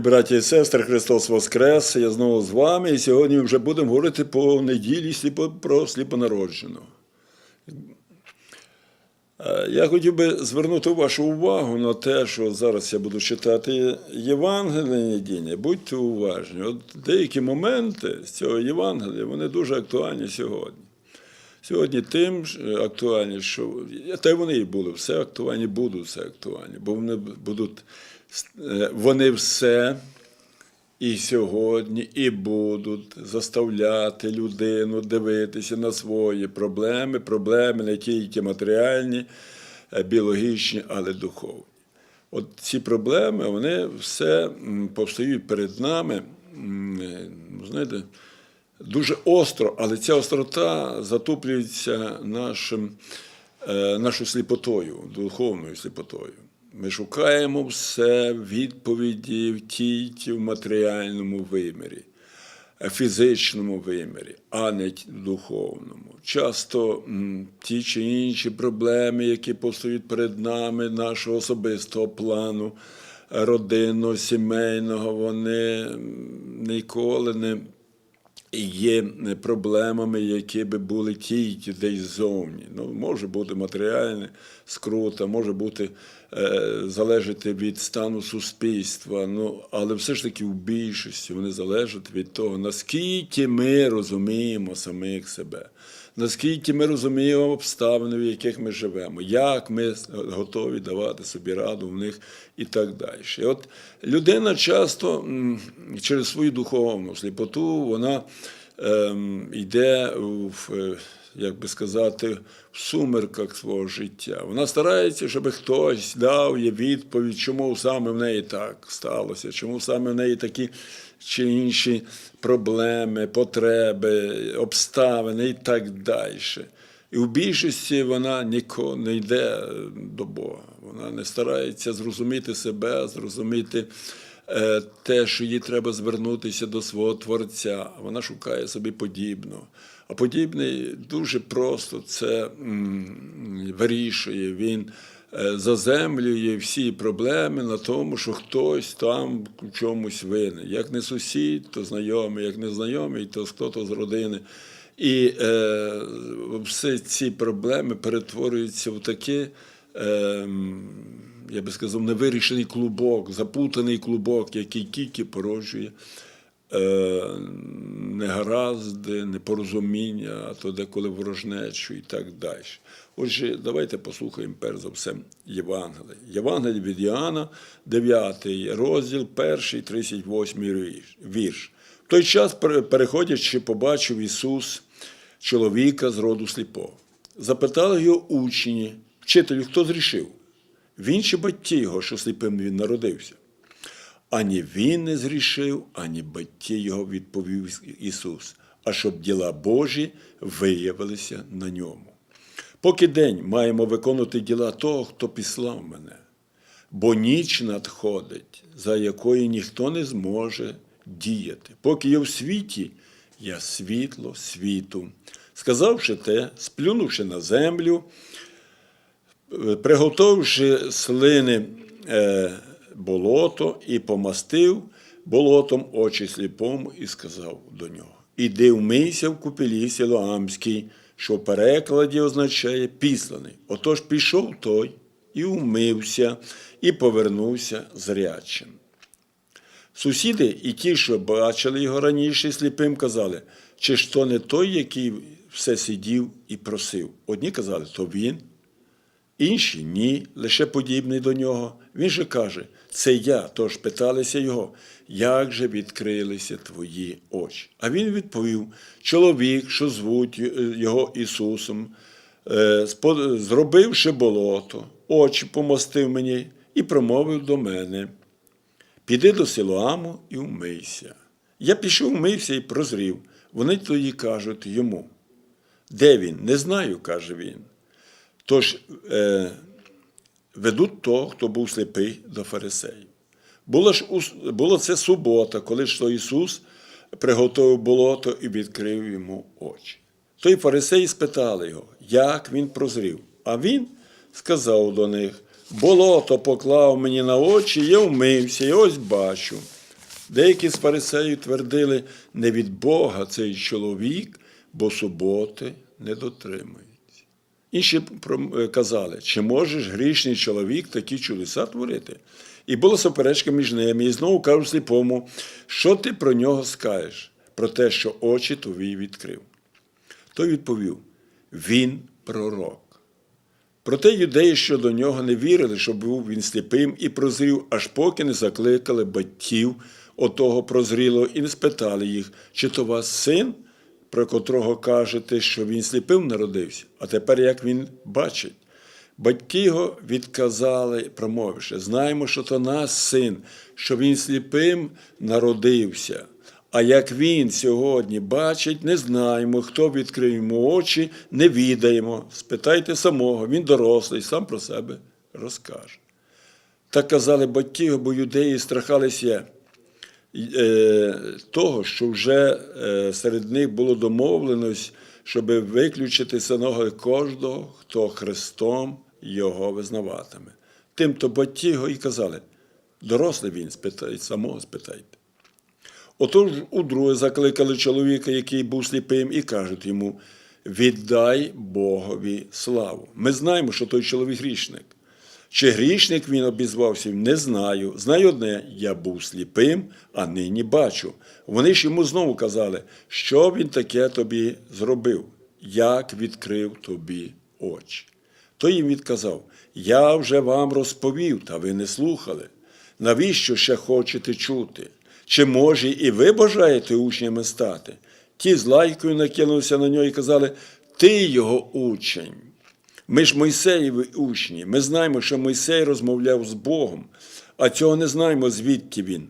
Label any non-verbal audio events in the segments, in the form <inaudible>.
Браті і сестри, Христос Воскрес! Я знову з вами. І сьогодні вже будемо говорити по неділі сліпо, про сліпонародженого. Е, Я хотів би звернути вашу увагу на те, що зараз я буду читати Євангеліє недільне. Будьте уважні. От деякі моменти з цього Євангелія вони дуже актуальні сьогодні. Сьогодні тим актуальні, що та й вони і були, все актуальні, будуть все актуальні, бо вони будуть е, вони все і сьогодні, і будуть заставляти людину дивитися на свої проблеми, проблеми не тільки матеріальні, е, біологічні, але духовні. От ці проблеми, вони все повстають перед нами, е, ну, знаєте, дуже остро, але ця острота затуплюється нашим, е, нашою сліпотою, духовною сліпотою. Ми шукаємо все відповіді в тільки в матеріальному вимірі, е, фізичному вимірі, а не духовному. Часто ті чи інші проблеми, які постають перед нами, нашого особистого плану, е, родинного, сімейного, вони ніколи не є проблемами, які би були тільки десь ззовні. Ну, може бути матеріальне скрута, може бути е, залежати від стану суспільства, ну, але все ж таки в більшості вони залежать від того, наскільки ми розуміємо самих себе. Наскільки ми розуміємо обставини, в яких ми живемо, як ми готові давати собі раду в них і так далі. І от людина часто через свою духовну сліпоту вона ем, йде в, е, як би сказати, в сумерках свого життя. Вона старається, щоб хтось дав їй відповідь, чому саме в неї так сталося, чому саме в неї такі чи інші проблеми, потреби, обставини і так далі. І в більшості вона ніколи не йде до Бога. Вона не старається зрозуміти себе, зрозуміти те, що їй треба звернутися до свого Творця. Вона шукає собі подібного. А подібний дуже просто це вирішує. Він е, заземлює всі проблеми на тому, що хтось там в чомусь винен. Як не сусід, то знайомий, як не знайомий, то хто-то з родини. І е, всі ці проблеми перетворюються в таке, е, я би сказав, невирішений клубок, запутаний клубок, який тільки породжує е, негаразди, непорозуміння, а то деколи ворожнечу і так далі. Отже, давайте послухаємо перш за все Євангеліє. Євангеліє від Іоанна, 9 розділ, 1, 38 вірш- вірш. В той час, переходячи, побачив Ісус чоловіка з роду сліпого. Запитали його учні, вчителю, хто зрішив? Він чи батьки його, що сліпим він народився? Ані він не зрішив, ані батьки його відповів Ісус, а щоб діла Божі виявилися на ньому. Поки день маємо виконувати діла того, хто післав мене, бо ніч надходить, за якою ніхто не зможе діяти. Поки я в світі, я світло світу. Сказавши те, сплюнувши на землю, приготовивши слини е, болото і помастив болотом очі сліпому і сказав до нього: Іди вмийся в купелі Сілоамській, що в перекладі означає післаний. Отож пішов той і вмився, і повернувся зрячим. Сусіди і ті, що бачили його раніше сліпим, казали, чи ж то не той, який все сидів і просив. Одні казали, то він, інші ні, лише подібний до нього. Він же каже, це я. Тож питалися його, як же відкрилися твої очі? А він відповів: чоловік, що звуть його Ісусом, е, зробивши болото, очі помостив мені і промовив до мене. Піди до Силоаму і вмийся. Я пішов, вмився і прозрів. Вони тоді кажуть йому. Де він? Не знаю, каже він. Тож е, ведуть того, хто був сліпий до фарисеїв. Було, ж, було це субота, коли ж то Ісус приготовив болото і відкрив йому очі. Той фарисеї спитали його, як він прозрів. А він сказав до них: болото поклав мені на очі, я вмився, і ось бачу. Деякі з фарисеїв твердили, не від Бога цей чоловік, бо суботи не дотримується. Інші е, казали, чи можеш грішний чоловік такі чудеса творити? І була суперечка між ними, і знову кажуть сліпому, що ти про нього скажеш, про те, що очі твої відкрив. Той відповів: Він пророк. Проте юдеї, що до нього не вірили, що був він сліпим і прозрів, аж поки не закликали батьків отого прозрілого і не спитали їх, чи то вас син, про котрого кажете, що він сліпим народився, а тепер як він бачить. Батьки його відказали, промовивши, знаємо, що то наш син, що він сліпим народився. А як він сьогодні бачить, не знаємо, хто відкрив йому очі, не відаємо. Спитайте самого, він дорослий, сам про себе розкаже. Так казали батьки, бо юдеї страхалися того, що вже е, серед них було домовленось, щоб виключити синого кожного, хто Христом його визнаватиме. Тимто батьки його і казали, дорослий він, спитайте, самого спитайте. Отож удруге закликали чоловіка, який був сліпим, і кажуть йому: віддай Богові славу. Ми знаємо, що той чоловік грішник. Чи грішник він обізвався? Не знаю. Знаю одне, я був сліпим, а нині бачу. Вони ж йому знову казали, що він таке тобі зробив, як відкрив тобі очі. Той їм відказав: Я вже вам розповів, та ви не слухали. Навіщо ще хочете чути? Чи може і ви бажаєте учнями стати? Ті з лайкою накинулися на нього і казали: Ти його учень. Ми ж Мойсеєві учні. Ми знаємо, що Мойсей розмовляв з Богом, а цього не знаємо, звідки він.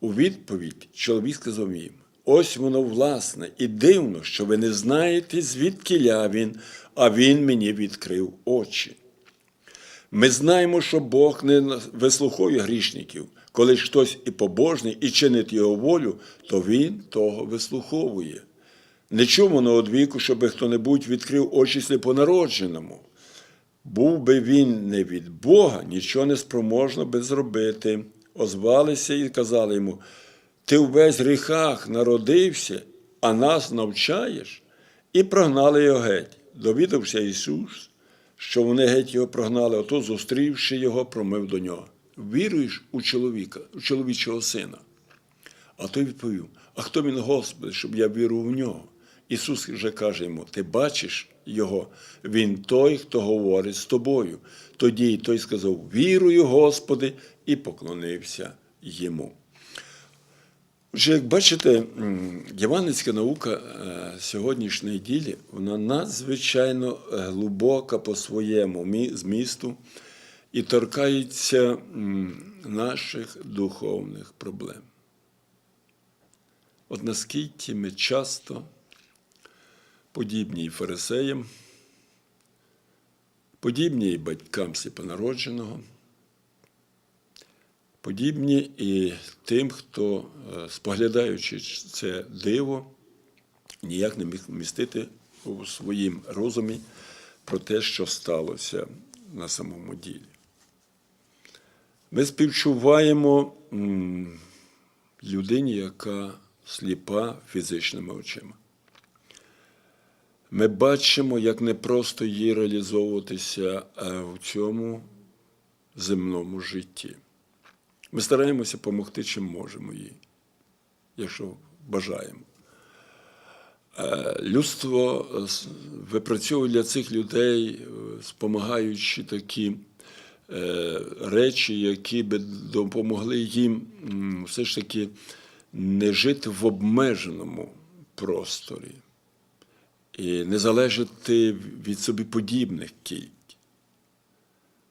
У відповідь чоловік сказав їм: ось воно власне, і дивно, що ви не знаєте, звідки він, а він мені відкрив очі. Ми знаємо, що Бог не вислуховує грішників. Коли хтось і побожний, і чинить його волю, то він того вислуховує. Не чумо од віку, щоби хто-небудь відкрив очі сліпонародженому. Був би він не від Бога, нічого не спроможно би зробити. Озвалися і казали йому: Ти увесь гріхах народився, а нас навчаєш, і прогнали його геть. Довідався Ісус, що вони геть його прогнали, ото, зустрівши його, промив до нього. Віруєш у чоловіка, у чоловічого сина? А той відповів: А хто він, Господи, щоб я вірував в нього? Ісус вже каже йому: Ти бачиш його, він той, хто говорить з тобою. Тоді той сказав: Вірую, Господи, і поклонився йому. Отже, як бачите, м, наука е, сьогоднішньої ділі, вона надзвичайно глибока по своєму змісту і торкається наших духовних проблем. От наскільки ми часто подібні і фарисеям, подібні і батькам сліпонародженого, подібні і тим, хто, е, споглядаючи це диво, ніяк не міг вмістити у своїм розумі про те, що сталося на самому ділі. Ми співчуваємо людині, яка сліпа фізичними очима. Ми бачимо, як непросто їй реалізовуватися е, в цьому земному житті. Ми стараємося допомогти, чим можемо їй, якщо бажаємо. Е, Людство е, випрацьовує для цих людей, спомагаючи такі речі, які би допомогли їм все ж таки не жити в обмеженому просторі і не залежати від собі подібних тільки.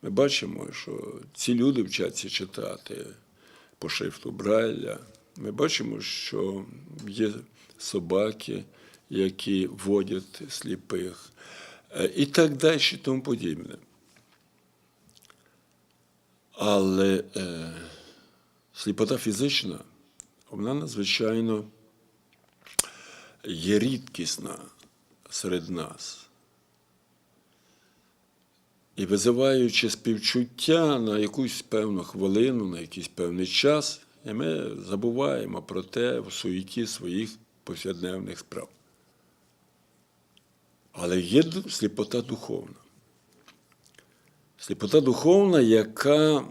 Ми бачимо, що ці люди вчаться читати по шрифту Брайля. Ми бачимо, що є собаки, які водять сліпих, е, і так далі, і тому подібне. Але е, сліпота фізична, вона надзвичайно є рідкісна серед нас. І визиваючи співчуття на якусь певну хвилину, на якийсь певний час, І ми забуваємо про те в суеті своїх повсякденних справ. Але є сліпота духовна. Сліпота духовна, яка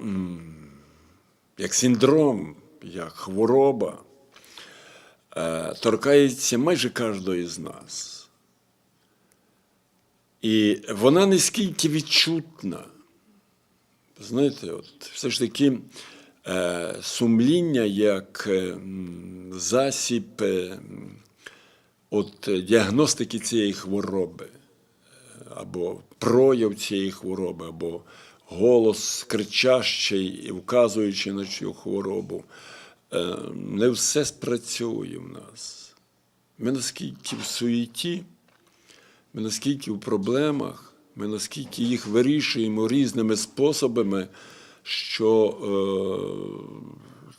як синдром, як хвороба, е, торкається майже кожного з нас. І вона не скільки відчутна. Знаєте, от все ж таки е, сумління як е, засіб е, от, е, діагностики цієї хвороби, або прояв цієї хвороби, або голос кричащий і вказуючи на цю хворобу, е, не все спрацює в нас. Ми наскільки в суєті, ми наскільки в проблемах, ми наскільки їх вирішуємо різними способами, що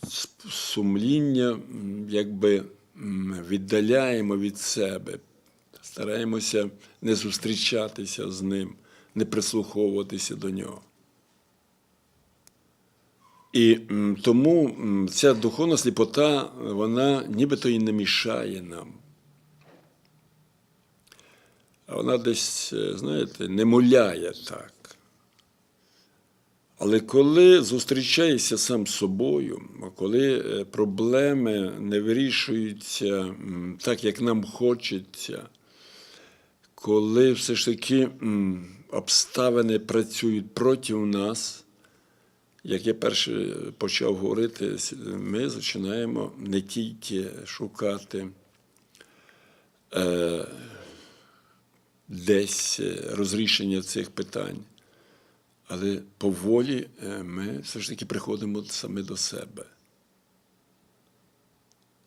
е, сумління якби віддаляємо від себе, стараємося не зустрічатися з ним, не прислуховуватися до нього. І тому ця духовна сліпота, вона нібито і не мішає нам. А вона десь, е, знаєте, не муляє так. Але коли зустрічаєшся сам з собою, коли е, проблеми не вирішуються так, як нам хочеться, коли все ж таки обставини працюють проти нас, як я перше почав говорити, ми починаємо не тільки шукати е, десь е, розрішення цих питань, але поволі е, ми все ж таки приходимо саме до себе.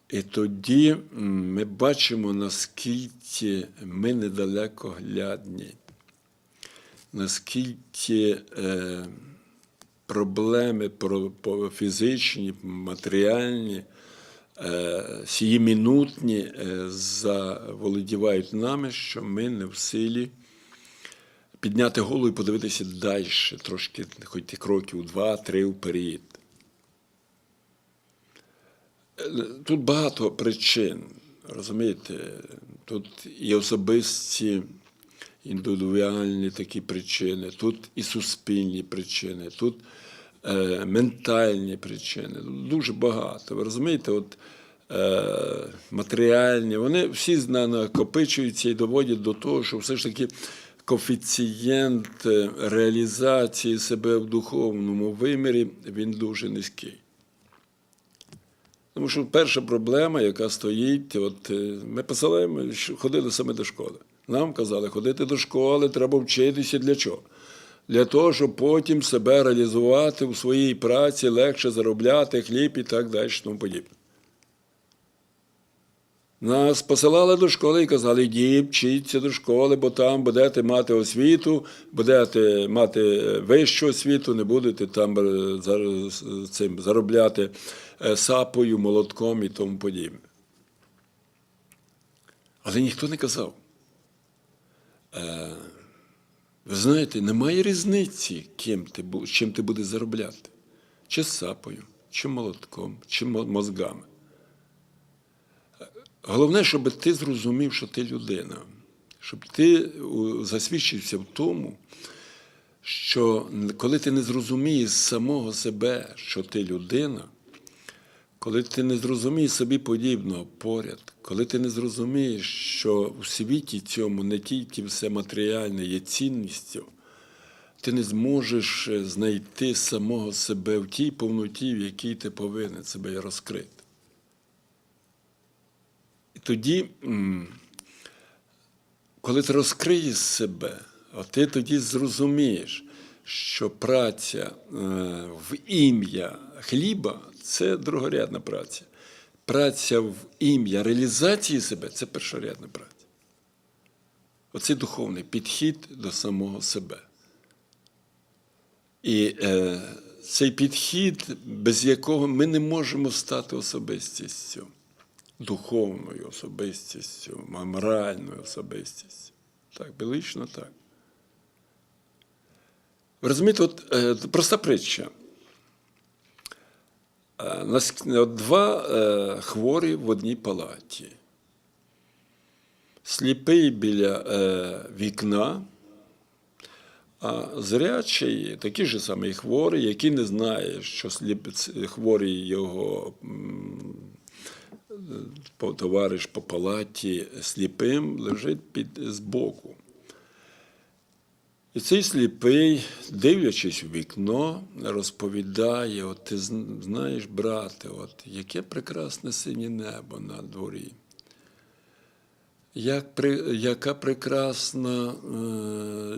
І тоді ми бачимо, наскільки ми недалеко глядні, наскільки е, проблеми фізичні, матеріальні, сіємінутні е, заволодівають нами, що ми не в силі підняти голову і подивитися далі, трошки, хоч кроків два-три вперед. Е, Тут багато причин, розумієте? Тут і особисті, індивідуальні такі причини, тут і суспільні причини, тут е, ментальні причини. Дуже багато. Ви розумієте, от е, матеріальні, вони всі накопичуються і доводять до того, що все ж таки коефіцієнт е, реалізації себе в духовному вимірі він дуже низький. Тому що перша проблема, яка стоїть, от е, ми посилаємо, що ходили саме до школи. Нам казали, ходити до школи, треба вчитися для чого? Для того, щоб потім себе реалізувати у своїй праці, легше заробляти хліб і так далі, тому подібне. Нас посилали до школи і казали, йдіть, вчіться до школи, бо там будете мати освіту, будете мати вищу освіту, не будете там е, цим заробляти е, сапою, молотком і тому подібне. Але ніхто не казав. Ви знаєте, немає різниці, ким ти, чим ти будеш заробляти. Чи сапою, чи молотком, чи мозгами. Головне, щоб ти зрозумів, що ти людина, щоб ти засвідчився в тому, що коли ти не зрозумієш самого себе, що ти людина, коли ти не зрозумієш собі подібного поряд, коли ти не зрозумієш, що у світі цьому не тільки все матеріальне є цінністю, ти не зможеш е, знайти самого себе в тій повноті, в якій ти повинен себе розкрити. І тоді, коли ти розкриєш себе, от ти тоді зрозумієш, що праця е, в ім'я хліба це другорядна праця. Праця в ім'я реалізації себе це першорядна праця. Оце духовний підхід до самого себе. І е, цей підхід, без якого ми не можемо стати особистістю, духовною особистістю, моральною особистістю. Так, білично так. Розумієте, от е, проста притча. Е, два е, хворі в одній палаті. Сліпий біля е, вікна, а зрячий такий же самий хворий, який не знає, що сліп... хворий його товариш по палаті сліпим лежить під збоку. І цей сліпий, дивлячись у вікно, розповідає: от ти знаєш, брате, от яке прекрасне синє небо на дворі. Як при, яка прекрасна е,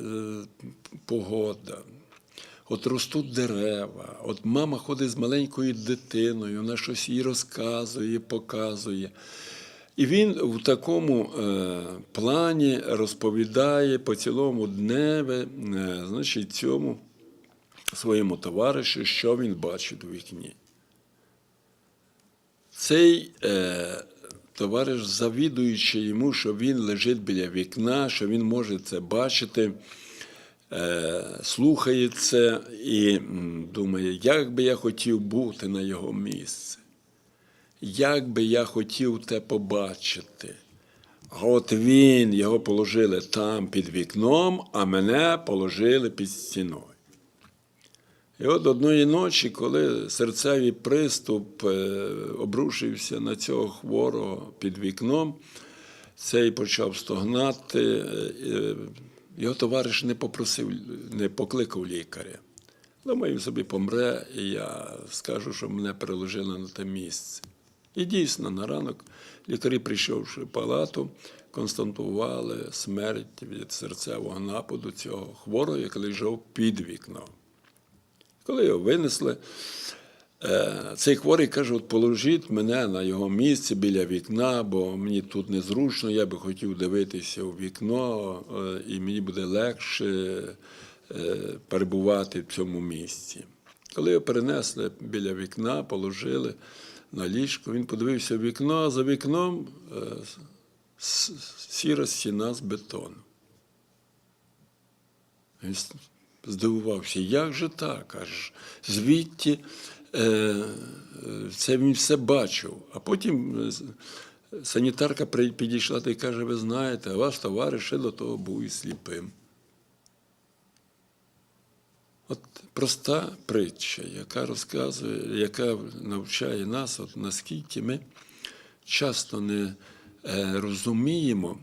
е, погода. От ростуть дерева, от мама ходить з маленькою дитиною, вона щось їй розказує, показує. І він в такому е, плані розповідає по цілому дневі, е, значить, цьому своєму товаришу, що він бачить у вікні. Цей е, товариш, завідуючи йому, що він лежить біля вікна, що він може це бачити, е, слухає це і думає, як би я хотів бути на його місці. Як би я хотів те побачити. А от він, його положили там під вікном, а мене положили під стіною. І от одної ночі, коли серцевий приступ е, обрушився на цього хворого під вікном, цей почав стогнати. е, е, Його товариш не попросив, не покликав лікаря. Думаю, собі помре, і я скажу, що мене переложили на те місце. І дійсно, на ранок лікарі, прийшовши в палату, констатували смерть від серцевого нападу цього хворого, який лежав під вікном. Коли його винесли, е, цей хворий каже: от положіть мене на його місце біля вікна, бо мені тут незручно, я би хотів дивитися у вікно, е, і мені буде легше е, перебувати в цьому місці. Коли його перенесли біля вікна, положили на ліжко, він подивився в вікно, а за вікном е, сіра стіна з бетону. Він здивувався, як же так? Аж звідти е, це він все бачив. А потім е, санітарка підійшла та й каже: ви знаєте, ваш товариш ще до того був і сліпим. От проста притча, яка розказує, яка навчає нас, от наскільки ми часто не е, розуміємо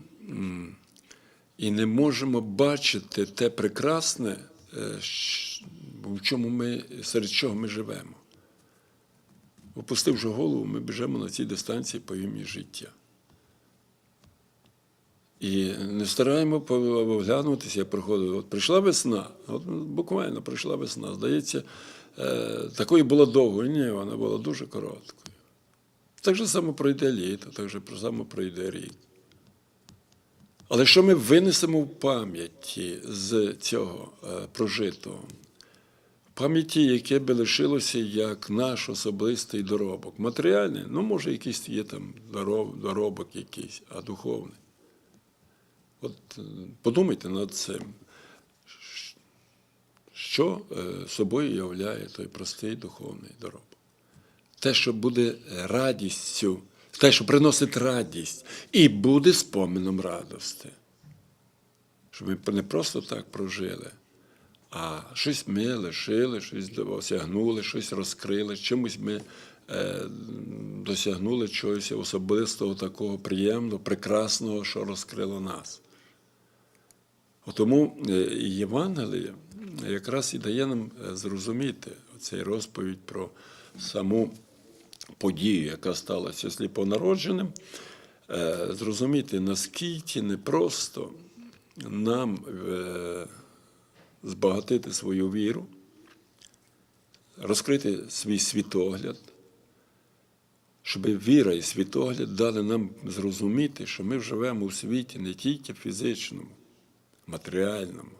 і не можемо бачити те прекрасне, е, в чому ми, серед чого ми живемо. Опустивши голову, ми біжимо на цій дистанції по ім'я життя. І не стараємо оглянутися, як проходить. От прийшла весна, от буквально прийшла весна. Здається, е, такою була довгою, ні, вона була дуже короткою. Так же само пройде літо, так же само пройде рік. Але що ми винесемо в пам'яті з цього е, прожитого? Пам'яті, яке би лишилося як наш особистий доробок. Матеріальний, ну, може, якийсь є там дороб- доробок якийсь, а духовний. От е, подумайте над цим, що е, собою являє той простий духовний доробок. Те, що буде радістю, те, що приносить радість, і буде спомином радости. Щоб ми не просто так прожили, а щось ми лишили, щось осягнули, щось розкрили, чимось ми е, досягнули чогось особистого, такого приємного, прекрасного, що розкрило нас. Тому е, Євангеліє якраз і дає нам е, зрозуміти цей розповідь про саму подію, яка сталася сліпонародженим, е, зрозуміти, наскільки непросто нам е, збагатити свою віру, розкрити свій світогляд, щоб віра і світогляд дали нам зрозуміти, що ми живемо у світі не тільки фізичному, матеріальному,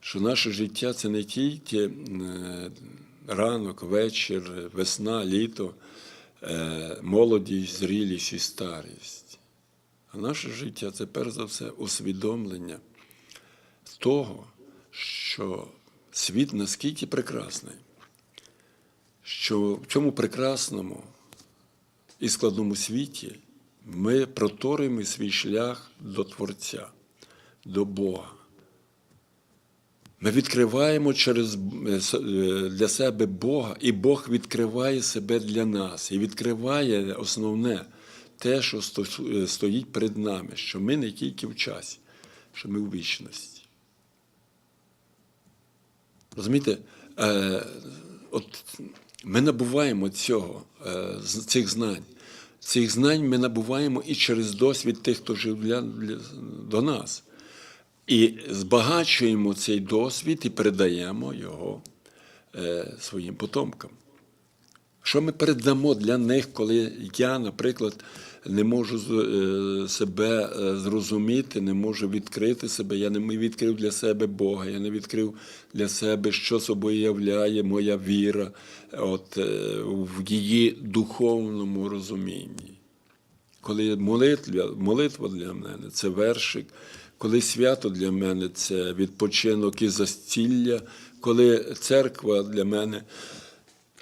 що наше життя це не тільки е, ранок, вечір, весна, літо, е, молодість, зрілість і старість. А наше життя це перш за все усвідомлення того, що світ наскільки прекрасний, що в цьому прекрасному і складному світі ми проторюємо свій шлях до Творця, до Бога. Ми відкриваємо через, е, е, для себе Бога, і Бог відкриває себе для нас. І відкриває основне те, що е, стоїть перед нами, що ми не тільки в часі, що ми у вічності. Розумієте, от ми набуваємо цього, цих знань. Цих знань ми набуваємо і через досвід тих, хто жив для, для, до нас. І збагачуємо цей досвід і передаємо його е, своїм потомкам. Що ми передамо для них, коли я, наприклад, не можу е, себе е, зрозуміти, не можу відкрити себе, я не відкрив для себе Бога, я не відкрив для себе, що собою являє моя віра от, е, в її духовному розумінні. Коли молитва, молитва для мене це вершик, коли свято для мене це відпочинок і застілля, коли церква для мене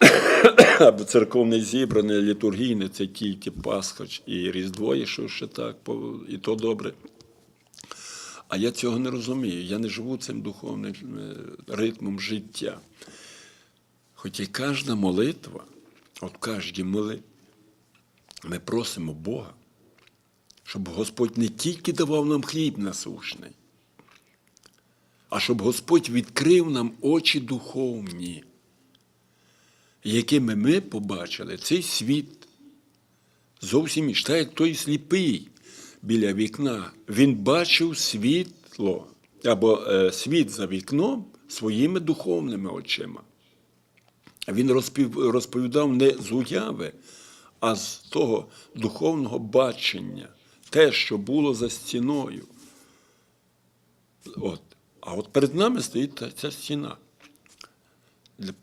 <coughs> або церковне зібране, літургійне це тільки Пасха і Різдво, і що ще так, і то добре. А я цього не розумію. Я не живу цим духовним е, ритмом життя. Хоч і кожна молитва, от кожній молитві, ми просимо Бога, щоб Господь не тільки давав нам хліб насушний, а щоб Господь відкрив нам очі духовні, якими ми побачили цей світ. Зовсім. Так як той сліпий біля вікна, він бачив світло або е, світ за вікном своїми духовними очима. Він розпів- розповідав не з уяви, а з того духовного бачення, те, що було за стіною. От. А от перед нами стоїть ця стіна.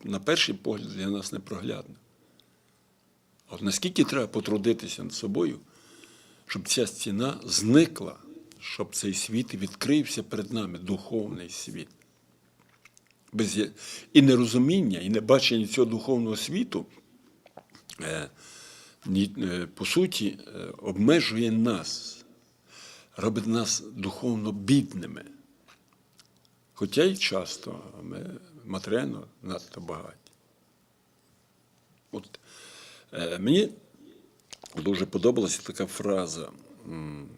На перший погляд для нас непроглядна. От наскільки треба потрудитися над собою, щоб ця стіна зникла, щоб цей світ відкрився перед нами, духовний світ. Без і нерозуміння, і небачення цього духовного світу, е, по суті, е, обмежує нас, робить нас духовно бідними. Хоча й часто ми матеріально надто багаті. От, е, мені дуже подобалася така фраза.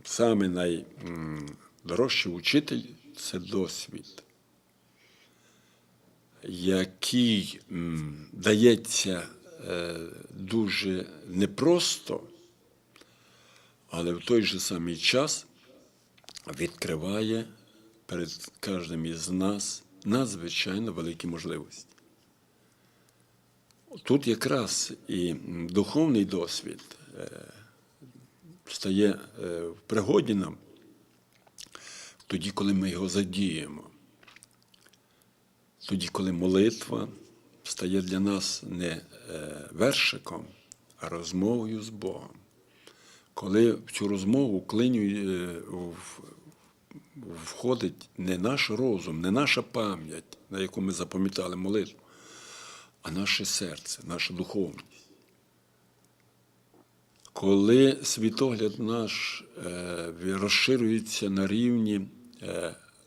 Саме найдорожчий учитель це досвід, який дається е, дуже непросто, але в той же самий час відкриває перед кожним із нас надзвичайно великі можливості. Тут якраз і духовний досвід е, стає е, в пригоді нам тоді, коли ми його задіємо. Тоді, коли молитва стає для нас не е, вершиком, а розмовою з Богом. Коли в цю розмову е, входить не наш розум, не наша пам'ять, на яку ми запам'ятали молитву, а наше серце, наша духовність. Коли світогляд наш е, розширюється на рівні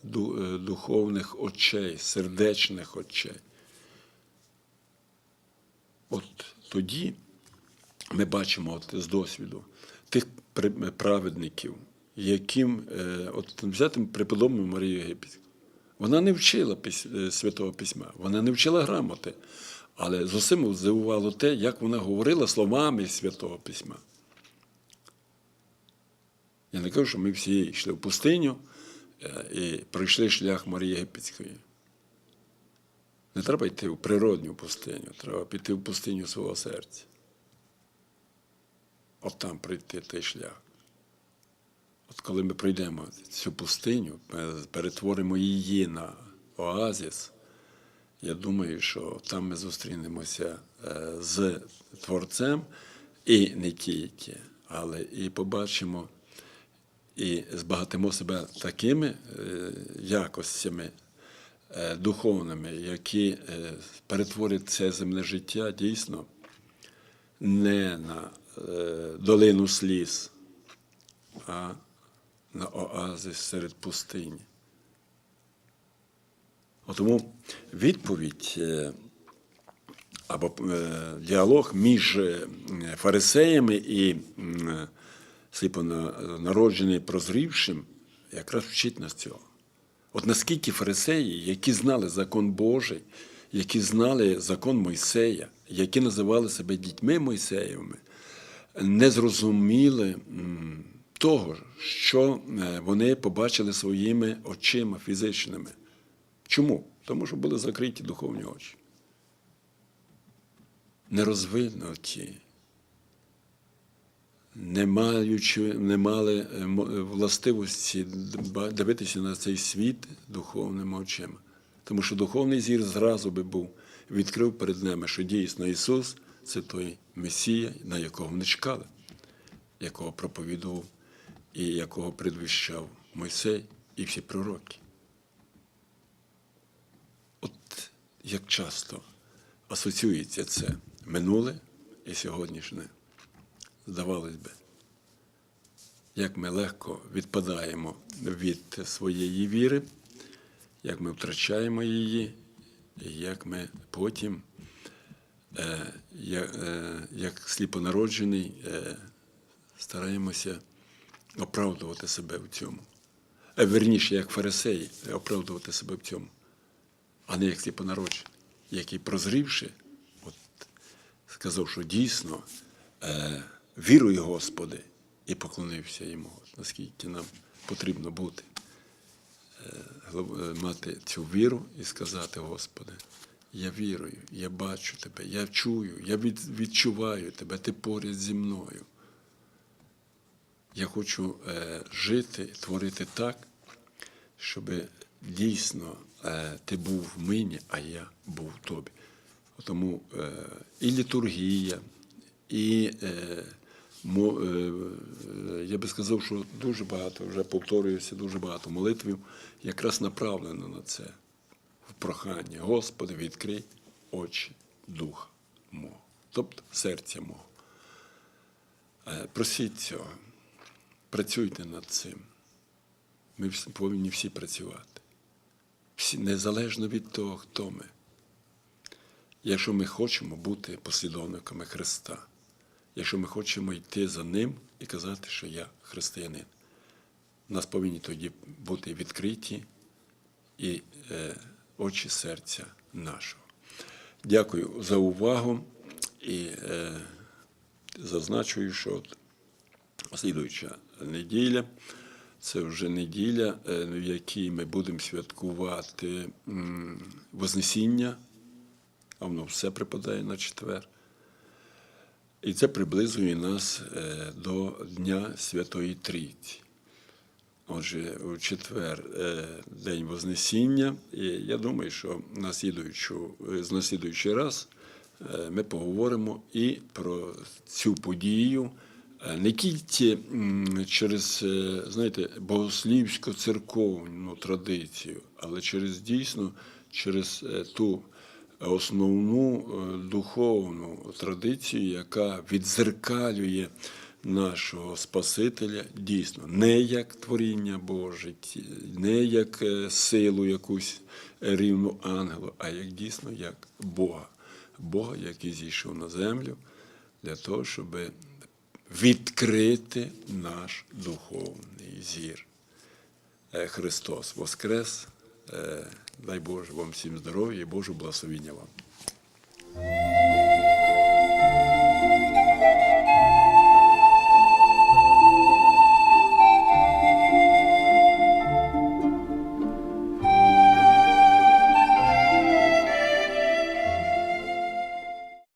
ду- духовних очей, сердечних очей, от тоді ми бачимо от з досвіду тих праведників, яким е, от взяти преподобну Марію Єгипетську. Вона не вчила е, Святого Письма, вона не вчила грамоти, але з усім здивувало те, як вона говорила словами Святого Письма. Я не кажу, що ми всі йшли в пустиню е, і пройшли шлях Марії Єгипетської. Не треба йти в природню пустиню, треба піти в пустиню свого серця. От там пройти той шлях. От коли ми пройдемо цю пустиню, ми перетворимо її на оазіс, я думаю, що там ми зустрінемося е, з Творцем і не тільки, але і побачимо і збагатимо себе такими е, якостями духовними, які е, перетворять це земне життя дійсно не на е, долину сліз, а на оазис серед пустині. Тому відповідь е, або е, діалог між е, фарисеями і е, сліпонароджений прозрівшим якраз вчить нас цього. От наскільки фарисеї, які знали закон Божий, які знали закон Мойсея, які називали себе дітьми Мойсеєвими, не зрозуміли того, що е, вони побачили своїми очима фізичними. Чому? Тому що були закриті духовні очі. Не розвинуті, не, маючи, не мали е, е, властивості дивитися на цей світ духовними очима. Тому що духовний зір зразу би був, відкрив перед ними, що дійсно Ісус це той Месія, на якого вони чекали, якого проповідував і якого предвіщав Мойсей і всі пророки. От як часто асоціюється це минуле і сьогоднішнє, здавалось би, як ми легко відпадаємо від своєї віри, як ми втрачаємо її, і як ми потім, е, е, як сліпонароджений, е, стараємося оправдувати себе в цьому. Е, Верніше, як фарисеї, оправдувати себе в цьому а не як сліпонароджений, який, прозрівши, от, сказав, що дійсно е, віруй, Господи, і поклонився йому. Наскільки нам потрібно бути, е, е, мати цю віру і сказати, Господи, я вірую, я бачу Тебе, я чую, я відчуваю Тебе, Ти поряд зі мною. Я хочу е, жити, творити так, щоб дійсно ти був в мені, а я був в тобі. Тому і літургія, і я би сказав, що дуже багато, вже повторююся, дуже багато молитвів якраз направлено на це, в прохання. Господи, відкрий очі духа мого, тобто серця мого. Е, Просіть цього, працюйте над цим. Ми повинні всі працювати. Всі, незалежно від того, хто ми. Якщо ми хочемо бути послідовниками Христа, якщо ми хочемо йти за Ним і казати, що я християнин, у нас повинні тоді бути відкриті і е, очі серця нашого. Дякую за увагу і е, зазначую, що слідуюча неділя. Це вже неділя, е, в якій ми будемо святкувати Вознесіння, а воно все припадає на четвер. І це приблизує нас е, до Дня Святої Трійці. Отже, у четвер е, День Вознесіння, і я думаю, що е, на слідуючий раз ми поговоримо і про цю подію не тільки через, знаєте, богослівсько церковну традицію, але через дійсно через ту основну е, духовну традицію, яка відзеркалює нашого Спасителя дійсно не як творіння Боже, не як е, силу якусь рівну ангелу, а як дійсно як Бога. Бога, який зійшов на землю для того, щоб відкрити наш духовний зір. Е, Христос Воскрес. Дай Боже вам всім здоров'я і Божого благословіння вам.